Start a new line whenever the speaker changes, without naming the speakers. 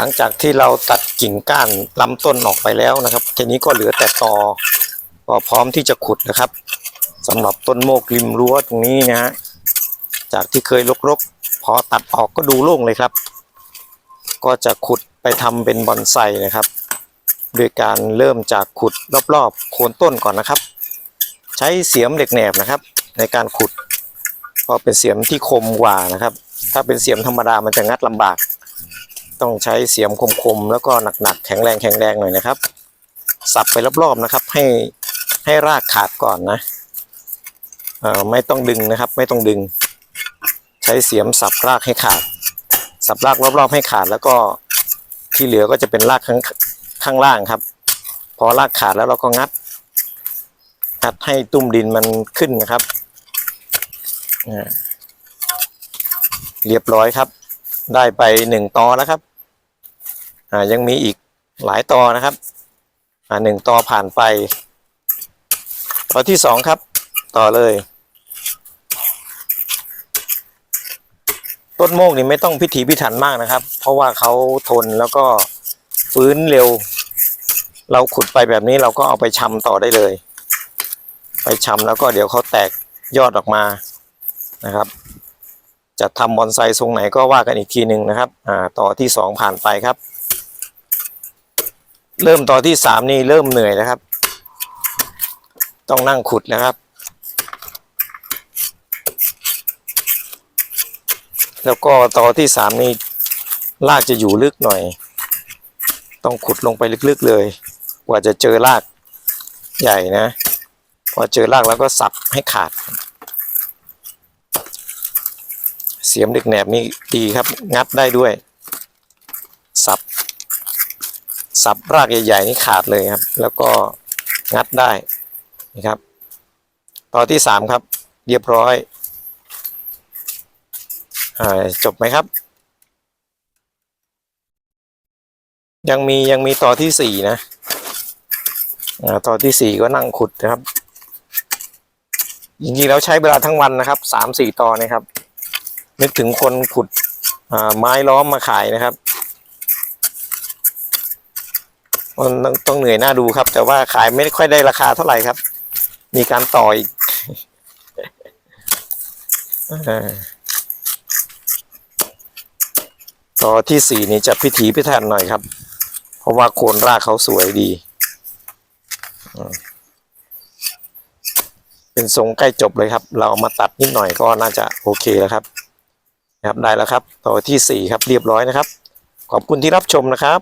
หลังจากที่เราตัดกิ่งก้านลำต้นออกไปแล้วนะครับ ทีนี้ก็เหลือแต่ตอก็พร้อมที่จะขุดนะครับสำหรับต้นโมกริมรั้วตรงนี้นะฮะจากที่เคยรกๆ พอตัดออกก็ดูโล่งเลยครับ ก็จะขุดไปทำเป็นบอนไซนะครับโดยการเริ่มจากขุดรอบๆ โคนต้นก่อนนะครับ ใช้เสียมเหล็กแหนบนะครับ ในการขุดเพราะเป็นเสียมที่คมกว่านะครับ ถ้าเป็นเสียมธรรมดามันจะงัดลำบาก ต้องใช้เสียมคมๆแล้วก็หนักๆแข็งแรงแข็งแรงหน่อยนะครับ สับไปรอบๆนะครับ ให้ให้รากขาดก่อนนะเอ่อไม่ต้องดึงนะครับ ไม่ต้องดึง ใช้เสียมสับรากให้ขาด สับรากรอบๆให้ขาดแล้วก็ที่เหลือก็จะเป็นรากข้างข้างล่างครับ พอรากขาดแล้วเราก็งัดงัดให้ตุ้มดินมันขึ้นนะครับเรียบร้อยครับ ได้ไปหนึ่งตอแล้วครับ อ่ายังมีอีกหลายตอนะครับ อ่าหนึ่งตอผ่านไป ตอที่สองครับ ต่อเลย ต้นโมกนี่ไม่ต้องพิถีพิถันมากนะครับ เพราะว่าเขาทนแล้วก็ฟื้นเร็ว เราขุดไปแบบนี้เราก็เอาไปชำต่อได้เลย ไปชำแล้วก็เดี๋ยวเขาแตกยอดออกมานะครับ จะทำบอนไซทรงไหนก็ว่ากันอีกทีหนึ่งนะครับอ่าต่อที่สองผ่านไปครับ เริ่มต่อที่สามนี่เริ่มเหนื่อยแล้วครับ ต้องนั่งขุดนะครับ แล้วก็ต่อที่สามนี่รากจะอยู่ลึกหน่อย ต้องขุดลงไปลึกๆเลย กว่าจะเจอรากใหญ่นะ พอเจอรากแล้วก็สับให้ขาด เสียมเหล็กแหนบนี่ดีครับ งัดได้ด้วย สับ สับรากใหญ่ๆนี่ขาดเลยครับ แล้วก็งัดได้นะครับ ต่อที่สามครับ เรียบร้อยอจบไหมครับ ยังมียังมีต่อที่สี่นะต่อที่สี่ก็นั่งขุดนะครับจริงๆแล้วใช้เวลาทั้งวันนะครับสามสี่ตอนะครับ นึกถึงคนขุดไม้ล้อมมาขายนะครับมันต้องต้องเหนื่อยหน้าดูครับ แต่ว่าขายไม่ค่อยได้ราคาเท่าไหร่ครับ มีการต่ออีกต่อที่สี่นี่จะพิถีพิถันหน่อยครับ เพราะว่าโคนรากเขาสวยดี เป็นทรงใกล้จบเลยครับ เราเอามาตัดนิดหน่อยก็น่าจะโอเคแล้วครับ นะครับได้แล้วครับต่อที่สี่ครับเรียบร้อยนะครับ ขอบคุณที่รับชมนะครับ